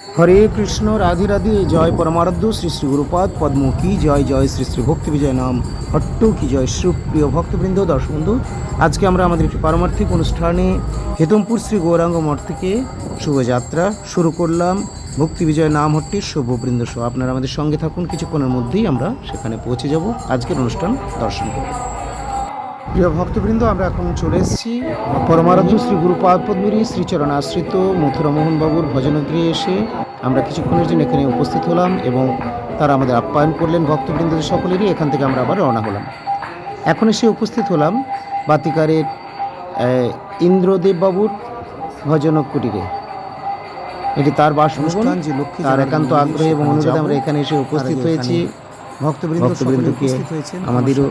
হরে কৃষ্ণ, রাধে রাধে, জয় পরমারাধ্য, শ্রী শ্রী গুরুপাদ, পদ্ম কি জয় জয় শ্রী শ্রী ভক্তি বিজয় নাম, হট্ট কি জয়, সুপ্রিয় ভক্তবৃন্দ দর্শকবন্ধু আজকে আমরা আমাদের একটি পারমার্থিক অনুষ্ঠানে হেতমপুর শ্রী গৌরাঙ্গ মঠ থেকে শুভযাত্রা শুরু করলাম। ভক্তি বিজয় নাম হট্টির শুভবৃন্দ সহ। আপনারা আমাদের সঙ্গে থাকুন, কিছুক্ষণের মধ্যেই আমরা সেখানে পৌঁছে যাব। আজকের অনুষ্ঠান দর্শন করব প্রিয় ভক্তবৃন্দ আমরা এখন চলে এসেছি পরমারাধ্য শ্রী গুরুপাদ পদ্মিনী শ্রীচরণ আশ্রিত মথুরামোহন বাবুর ভজনগৃহে এসে। আমরা কিছুক্ষণের জন্য এখানে উপস্থিত হলাম এবং তারা আমাদের আপ্যায়ন করলেন ভক্তবৃন্দদের সকলেরই। এখান থেকে আমরা আবার রওনা হলাম। এখন এসে উপস্থিত হলাম বাতিকারের আহ, ইন্দ্রদেব বাবুর ভজন কুটিরে এটি তার বাসভবন যে লক্ষ্মী তার একান্ত আগ্রহে এবং অনুরোধে আমরা এখানে এসে উপস্থিত হয়েছি। ভক্তবৃন্দ ভক্তবৃন্দকে আমাদেরও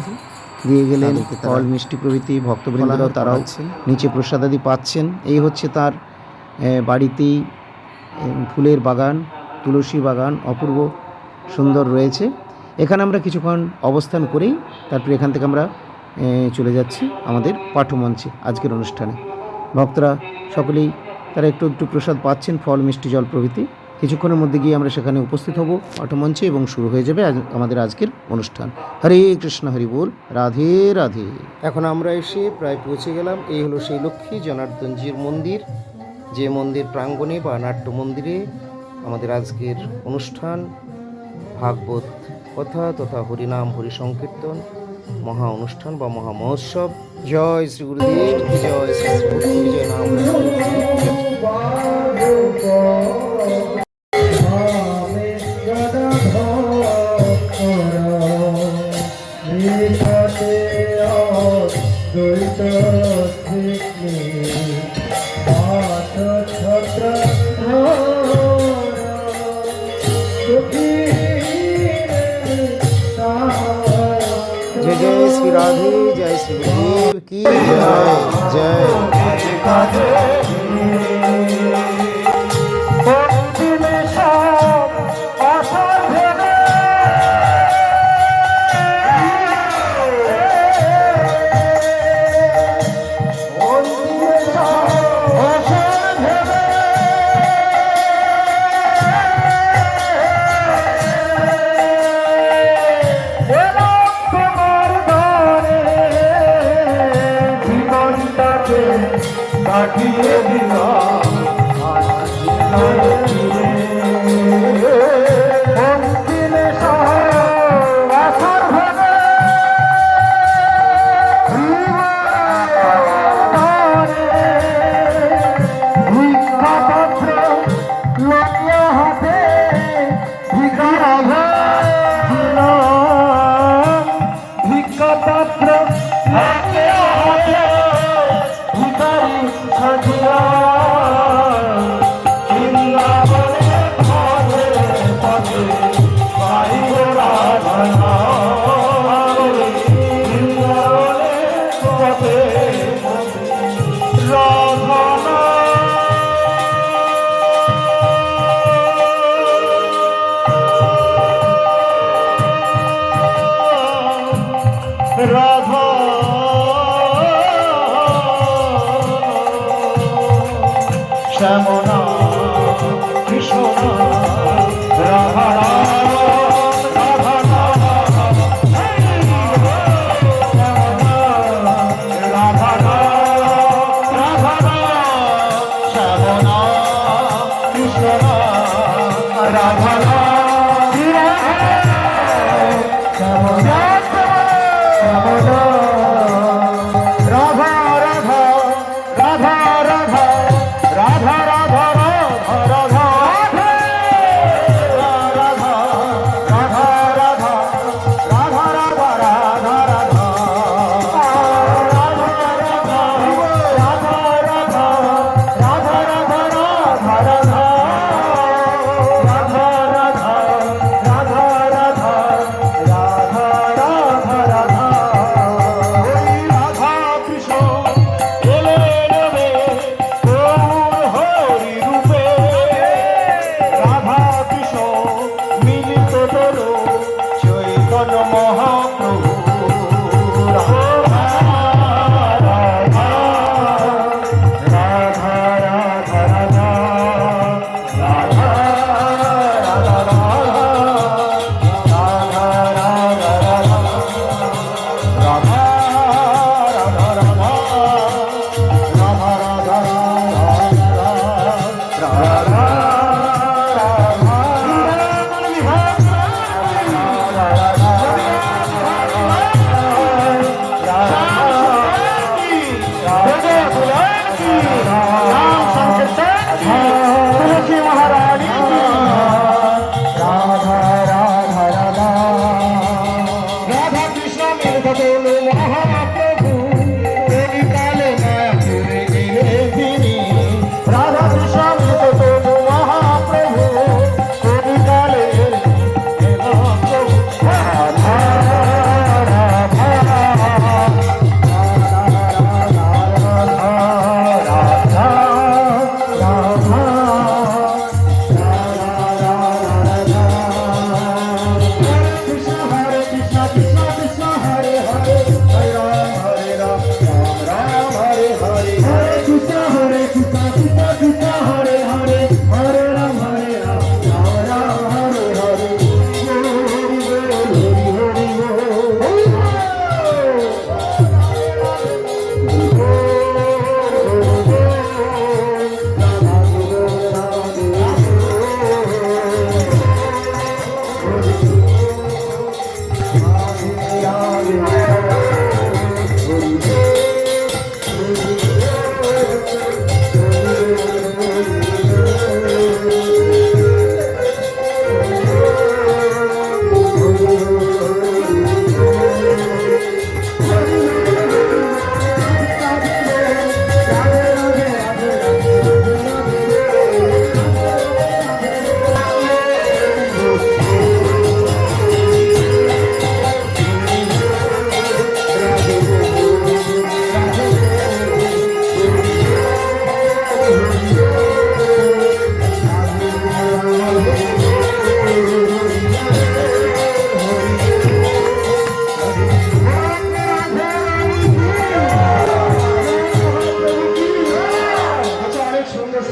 দিয়ে গেলেন ফল মিষ্টি প্রভৃতি ভক্তবৃন্দরাও তারাও। নিচে প্রসাদাদি পাচ্ছেন। এই হচ্ছে তার বাড়িতেই ফুলের বাগান তুলসী বাগান অপূর্ব সুন্দর রয়েছে। এখানে আমরা কিছুক্ষণ অবস্থান করেই তারপরে এখান থেকে আমরা চলে যাচ্ছি আমাদের পাঠমঞ্চে আজকের অনুষ্ঠানে। ভক্তরা সকলেই তারা একটু একটু প্রসাদ পাচ্ছেন ফল মিষ্টি জল প্রভৃতি। কিছুক্ষণের মধ্যে গিয়ে আমরা সেখানে উপস্থিত হব। পাঠমঞ্চে এবং শুরু হয়ে যাবে আমাদের আজকের অনুষ্ঠান। হরে কৃষ্ণ, হরি বল। রাধে রাধে। এখন আমরা এসে প্রায় পৌঁছে গেলাম। এই হলো সেই লক্ষ্মী জনার্দনজির মন্দির। যে মন্দির প্রাঙ্গণে বা নাট্য মন্দিরে আমাদের আজকের অনুষ্ঠান। ভাগবত কথা তথা হরিনাম হরি সংকীর্তন মহা অনুষ্ঠান বা মহা মহোৎসব। জয় শ্রী গুরুদেব, জয় শ্রী বিজয় নাম। जय जय श्री राधे जय श्री की जय जय। রাধা রাধা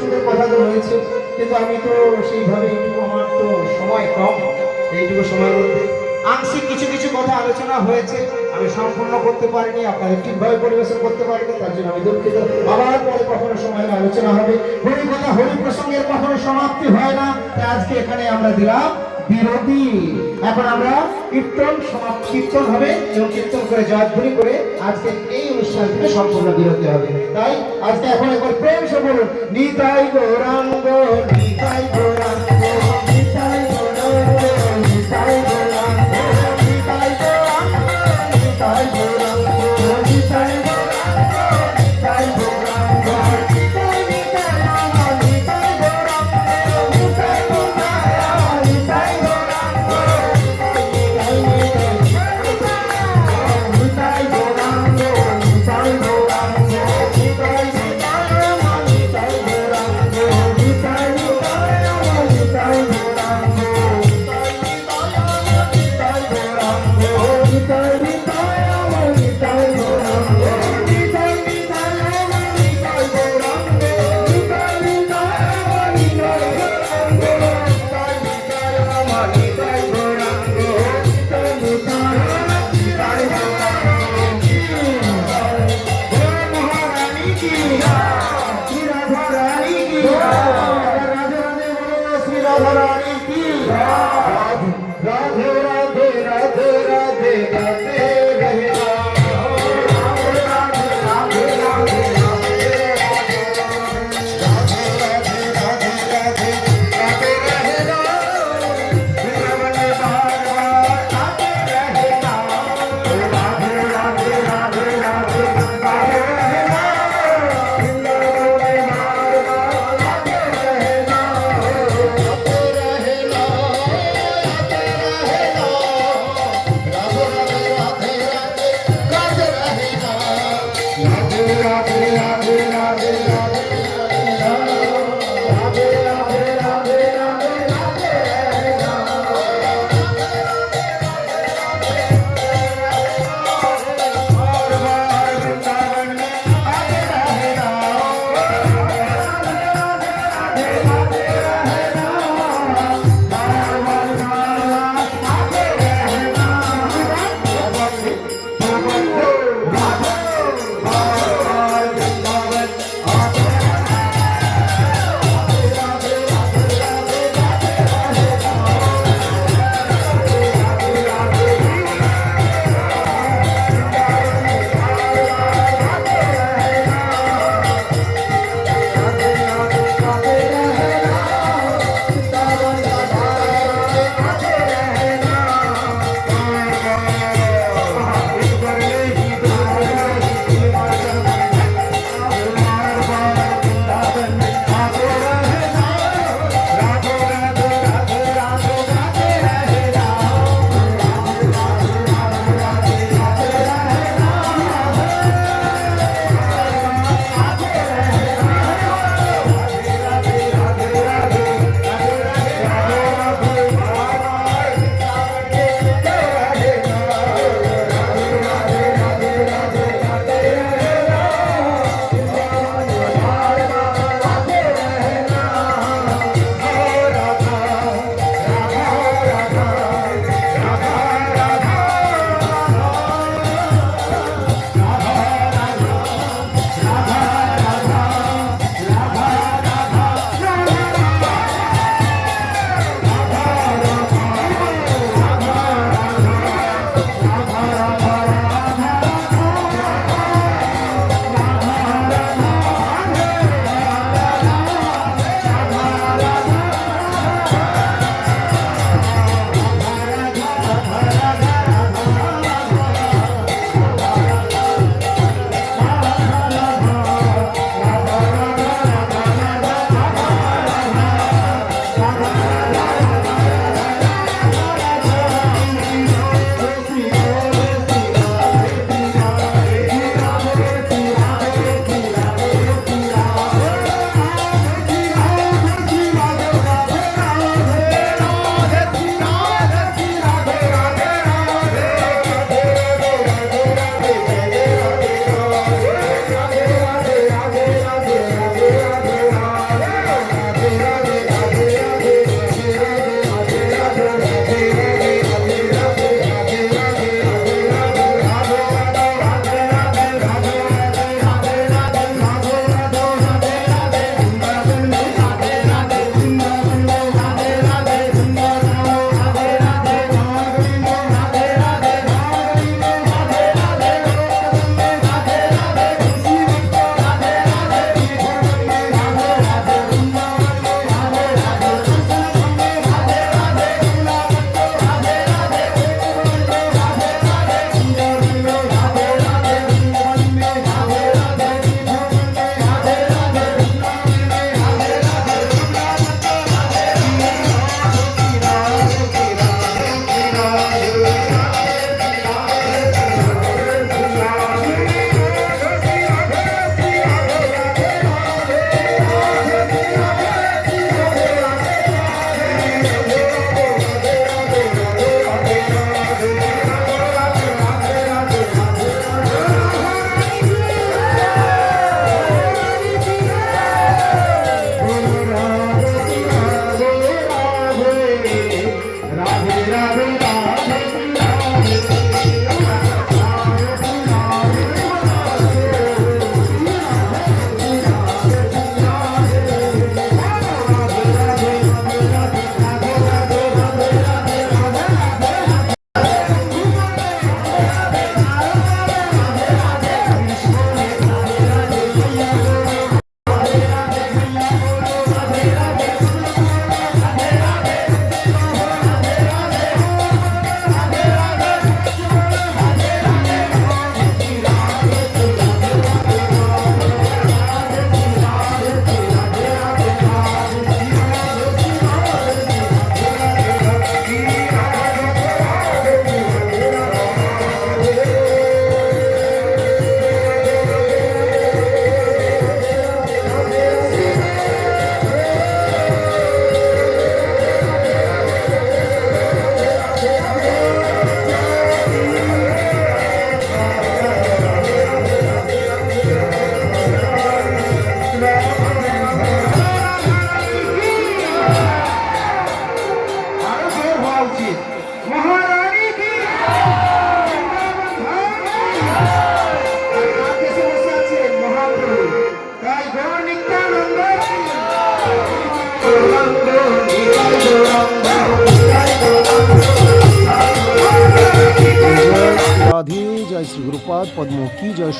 সঙ্গে কথা তো রয়েছে কিন্তু আমি তো সেইভাবে এইটুকু আমার তো সময় কম। এইটুকু সময়ের মধ্যে আংশিক কিছু কিছু কথা আলোচনা হয়েছে, আমি সম্পূর্ণ করতে পারিনি, আপনাদের ঠিকভাবে পরিবেশন করতে পারিনি, তার জন্য আমি দুঃখিত। আবার পরে কখনো সময় আলোচনা হবে। হরি কথা, হরি প্রসঙ্গের কখনো সমাপ্তি হয় না। আজকে এখানে আমরা দিলাম। বিরতি। এখন আমরা কীর্তন সমাপ্ত, কীর্তন হবে এবং কীর্তন করে, জয়ধ্বনি করে আজকে এই অনুষ্ঠান থেকে সম্পূর্ণ বিরতি হবে। তাই আজকে এখন একবার প্রেম সে বলুন, নিতাই গৌরাঙ্গ নিতাই গৌরাঙ্গ। রাধা রাধে বলো শ্রী রাধা কি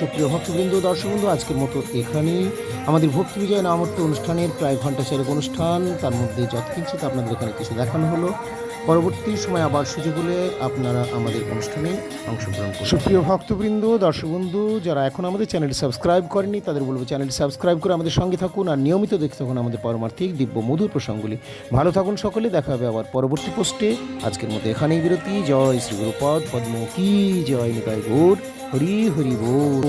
সুপ্রিয় ভক্তবৃন্দ, দর্শকবৃন্দ, আজকের মতো এখানেই। আমাদের ভক্তি বিজয় নামর্ত অনুষ্ঠানের প্রায় ঘণ্টা চারেক অনুষ্ঠান। তার মধ্যে যত যৎকিঞ্চিত আপনাদের এখানে কিছু দেখানো হলো, পরবর্তী সময় আবার সুযোগ হলে আপনারা আমাদের অনুষ্ঠানে অংশগ্রহণ করুন সুপ্রিয় ভক্তবৃন্দ দর্শকবন্ধু যারা এখন আমাদের চ্যানেল সাবস্ক্রাইব করেনি তাদের বলব চ্যানেল সাবস্ক্রাইব করে আমাদের সঙ্গে থাকুন আর নিয়মিত দেখতে থাকুন আমাদের পরমার্থিক দিব্য মধুর প্রসঙ্গগুলি। ভালো থাকুন সকলে, দেখা হবে আবার পরবর্তী পোস্টে। আজকের মতো এখানেই বিরতি। জয় শ্রী গুরুপদ, পদ্ম কি জয় নিতাই গৌর হরি হরি বোল